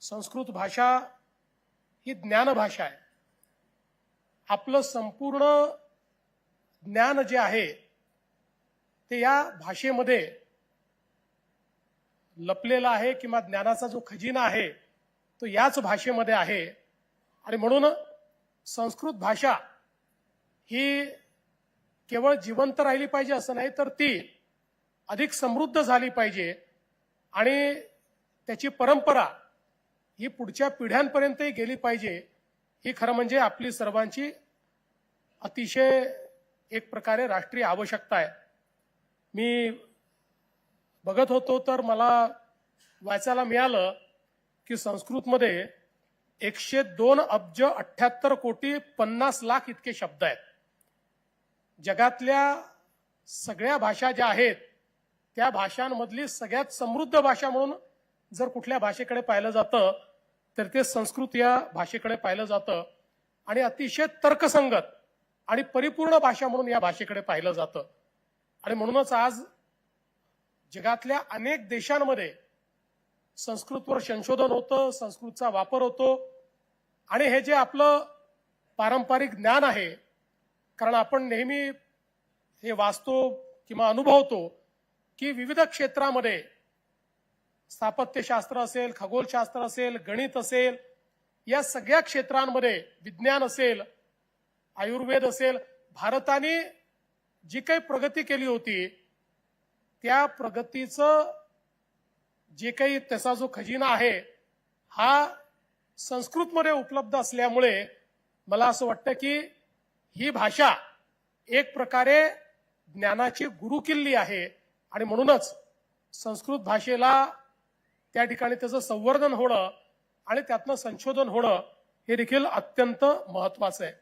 संस्कृत भाषा ही ज्ञानभाषा आहे. आपलं संपूर्ण ज्ञान जे आहे ते या भाषेमध्ये लपलेलं आहे किंवा ज्ञानाचा जो खजिना आहे तो याच भाषेमध्ये आहे. आणि म्हणून संस्कृत भाषा ही केवळ जिवंत राहिली पाहिजे असं नाही तर ती अधिक समृद्ध झाली पाहिजे. आणि त्याची परंपरा ही पुढच्या पिढ्यांपर्यंतही गेली पाहिजे ही खरं म्हणजे आपली सर्वांची अतिशय एक प्रकारे राष्ट्रीय आवश्यकता आहे. मी बघत होतो तर मला वाचायला मिळालं की संस्कृतमध्ये एकशे दोन अब्ज अठ्ठ्याहत्तर कोटी पन्नास लाख इतके शब्द आहेत. जगातल्या सगळ्या भाषा ज्या आहेत त्या भाषांमधली सगळ्यात समृद्ध भाषा म्हणून जर कुठल्या भाषेकडे पाहिलं जातं तर ते संस्कृत या भाषेकडे पाहिलं जातं आणि अतिशय तर्कसंगत आणि परिपूर्ण भाषा म्हणून या भाषेकडे पाहिलं जातं. आणि म्हणूनच आज जगातल्या अनेक देशांमध्ये संस्कृतवर संशोधन होतं संस्कृतचा वापर होतो. आणि हे जे आपलं पारंपरिक ज्ञान आहे कारण आपण नेहमी हे वाचतो किंवा अनुभवतो की विविध क्षेत्रामध्ये स्थापत्यशास्त्र असेल खगोलशास्त्र असेल गणित असेल या सगळ्या क्षेत्रांमध्ये विज्ञान असेल आयुर्वेद असेल भारताने जी काही प्रगती केली होती त्या प्रगतीचं जे काही त्याचा जो खजिना आहे हा संस्कृतमध्ये उपलब्ध असल्यामुळे मला असं वाटतं की ही भाषा एक प्रकारे ज्ञानाची गुरुकिल्ली आहे. आणि म्हणूनच संस्कृत भाषेला त्या ठिकाणी त्याचं संवर्धन होणं आणि त्यातनं संशोधन होणं हे देखील अत्यंत महत्वाचं आहे.